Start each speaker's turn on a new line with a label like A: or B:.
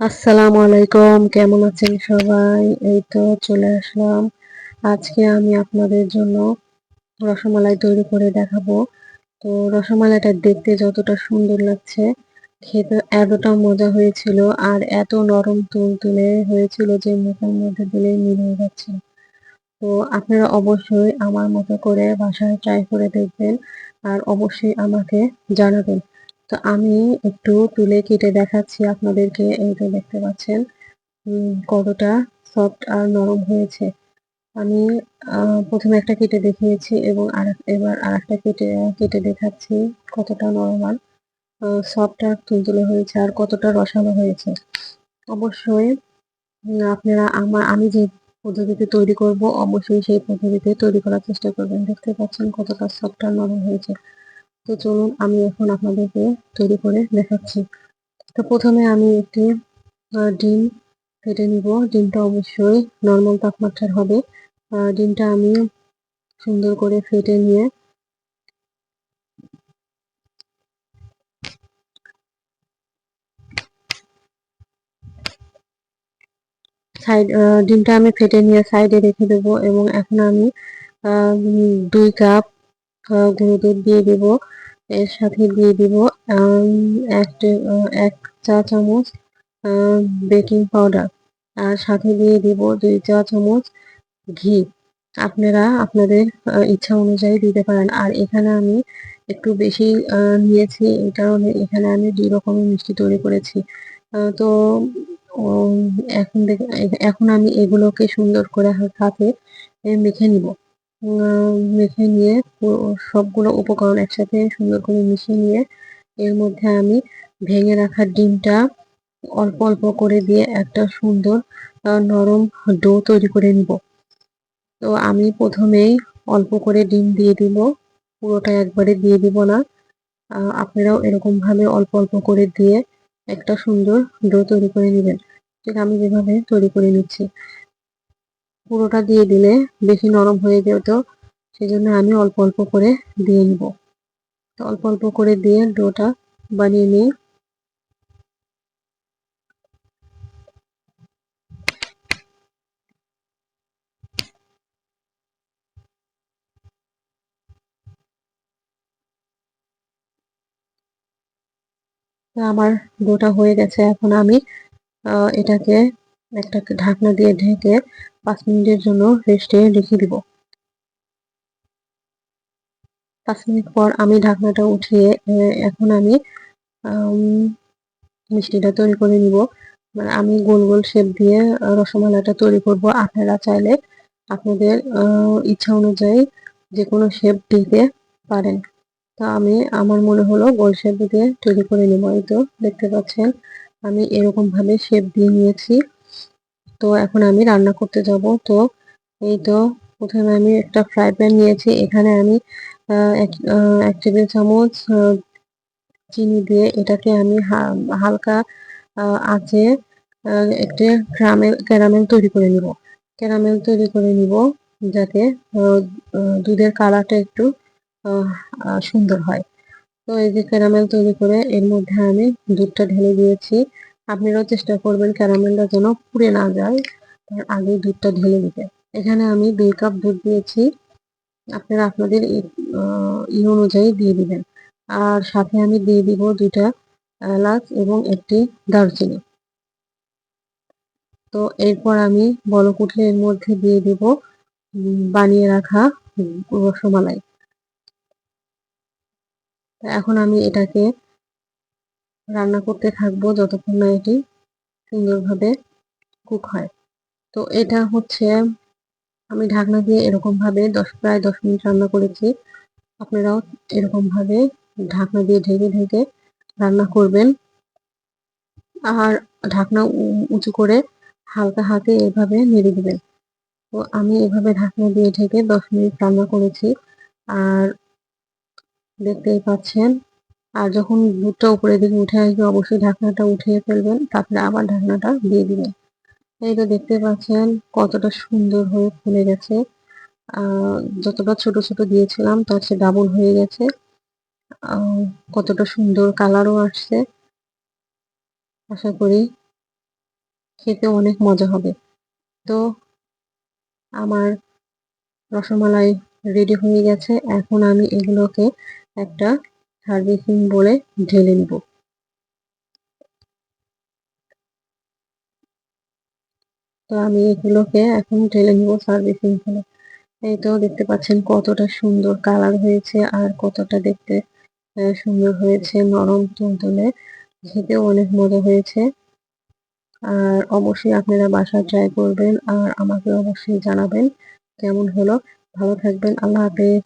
A: আসসালামু আলাইকুম, কেমন আছেন সবাই? এই তো চলে আসলাম। আজকে আমি আপনাদের জন্য রসমালাই তৈরি করে দেখাবো। তো রসমালাইটা দেখতে যতটা সুন্দর লাগছে, খেতে এতটা মজা হয়েছিল আর এত নরম তুল তুলে হয়েছিল যে মুখের মধ্যে দিলে মিলে যাচ্ছে। তো আপনারা অবশ্যই আমার মতো করে বাসায় ট্রাই করে দেখবেন আর অবশ্যই আমাকে জানাবেন। তো আমি একটু তুলে কেটে দেখাচ্ছি আপনাদেরকে, এই দেখতে পাচ্ছেন কতটা সফট আর নরম হয়েছে। আমি প্রথমে একটা কেটে দেখিয়েছি এবং আর, এবার আর একটা কেটে কেটে দেখাচ্ছি কতটা নরম আর সফট আর তুলতুলে হয়েছে আর কতটা রসালো হয়েছে। অবশ্যই আপনারা আমার, আমি যে পদ্ধতিতে তৈরি করব, অবশ্যই সেই পদ্ধতিতে তৈরি করার চেষ্টা করবেন। দেখতে পাচ্ছেন কতটা সফট আর নরম হয়েছে। তো চলুন, আমি এখন আপনাদেরকে তৈরি করে দেখাচ্ছি। তো প্রথমে আমি একটি ডিম ফেটে নিব। ডিমটা অবশ্যই নর্মাল তাপমাত্রার হবে। ডিমটা আমি সুন্দর করে ফেটে নিয়ে সাইড ডিমটা আমি ফেটে নিয়ে সাইডে রেখে দেবো এবং এখন আমি দুই কাপ গুঁড়ো দুধ দিয়ে দেবো। এর সাথে দিয়ে দিব এক চা চামচ বেকিং পাউডার। আর সাথে দিয়ে দিব দুই চা চামচ ঘি। আপনারা আপনাদের ইচ্ছা অনুযায়ী দিতে পারেন। আর এখানে আমি একটু বেশি নিয়েছি এই কারণে এখানে আমি দুই রকমের মিষ্টি তৈরি করেছি। তো এখন এখন আমি এগুলোকে সুন্দর করে হাতে মেখে নিব। মেখে নিয়ে সবগুলো উপকরণ একসাথে সুন্দর করে মিশিয়ে নিয়ে এর মধ্যে আমি ভেঙে রাখা ডিমটা অল্প অল্প করে দিয়ে একটা সুন্দর নরম ডো তৈরি করে নিব। তো আমি প্রথমেই অল্প করে ডিম দিয়ে দিব, পুরোটা একবারে দিয়ে দিব না। আপনারাও এরকম ভাবে অল্প অল্প করে দিয়ে একটা সুন্দর ডো তৈরি করে নেবেন। ঠিক আমি যেভাবে তৈরি করে নিচ্ছি। পুরোটা দিয়ে দিলে বেশি নরম হয়ে যেত সেজন্য আমি অল্প অল্প করে দিয়ে নিব। অল্প অল্প করে দিয়ে ডোটা বানিয়ে নিই আমার ডোটা হয়ে গেছে। এখন আমি এটাকে একটা ঢাকনা দিয়ে ঢেকে পাঁচ মিনিটের জন্য রেস্টে রেখে দিব। পাঁচ মিনিট পর আমি ঢাকনাটা উঠিয়ে এখন আমি মিষ্টিটা তৈরি করে নিব। মানে আমি গোল গোল শেপ দিয়ে রসমালাইটা তৈরি করব। আপনারা চাইলে আপনাদের ইচ্ছা অনুযায়ী যে কোনো শেপ দিতে পারেন। তা আমি, আমার মনে হলো গোল শেপ দিয়ে তৈরি করে নিব। এই তো দেখতে পাচ্ছেন, আমি এরকমভাবে শেপ দিয়ে নিয়েছি। তো এখন আমি রান্না করতে যাব। তো এই তো প্রথমে আমি একটা ফ্রাই প্যান নিয়েছি। এখানে আমি এক টেবিল চামচ চিনি দিয়ে এটাকে আমি হালকা আঁচে একটি ক্যারামেল ক্যারামেল তৈরি করে নিব। ক্যারামেল তৈরি করে নিব যাতে দুধের কালারটা একটু সুন্দর হয়। তো এই যে ক্যারামেল তৈরি করে এর মধ্যে আমি দুধটা ঢেলে দিয়েছি। আপনারাও চেষ্টা করবেন ক্যারামেলটা যেন পুড়ে না যায়। তার আগে দুধটা ঢেলে দিতে। এখানে আমি দুই কাপ দুধ দিয়েছি। আপনারা আপনাদের ই অনুযায়ী দিয়ে দিবেন। আর সাথে আমি দিয়ে দিব দুইটা এলাচ এবং একটি দারচিনি। তো এরপর আমি বলক উঠলে এর মধ্যে দিয়ে দিব বানিয়ে রাখা রসমালাই। এখন আমি এটাকে রান্না করতে থাকব যতক্ষণ না এটি সুন্দরভাবে কুক হয়। তো এটা হচ্ছে, আমি ঢাকনা দিয়ে এরকম ভাবে দশ, প্রায় দশ মিনিট রান্না করেছি। আপনারাও এরকম ভাবে ঢাকনা দিয়ে ঢেকে ঢেকে রান্না করবেন। আর ঢাকনা উঁচু করে হালকা হাতে এভাবে নেড়ে দেবেন। তো আমি এভাবে ঢাকনা দিয়ে ঢেকে দশ মিনিট রান্না করেছি। আর দেখতেই পাচ্ছেন আর যখন দুধটা উপরের দিকে উঠে আসবে, অবশ্যই ঢাকনাটা উঠিয়ে ফেলবেন, তারপরে আবার ঢাকনাটা দিয়ে দিবেন। এই তো দেখতে পাচ্ছেন, কতটা সুন্দর হয়ে ফুলে গেছে। যতটা ছোট ছোট দিয়েছিলাম, তার চেয়ে ডাবল হয়ে গেছে। কতটা সুন্দর কালারও আসছে। আশা করি খেতে অনেক মজা হবে। তো আমার রসমালাই রেডি হয়ে গেছে। এখন আমি এগুলোকে একটা সার্ভিসিং বলে ঢেলে নিব। তো আমি এগুলোকে এখন ঢেলে নিব সার্ভিসিং বলে এই তো দেখতে পাচ্ছেন কতটা সুন্দর কালার হয়েছে আর কতটা দেখতে সুন্দর হয়েছে নরম তুলতুলে। খেতেও অনেক মজা হয়েছে। আর অবশ্যই আপনারা বাসায় ট্রাই করবেন আর আমাকে অবশ্যই জানাবেন কেমন হলো। ভালো থাকবেন, আল্লাহ হাফেজ।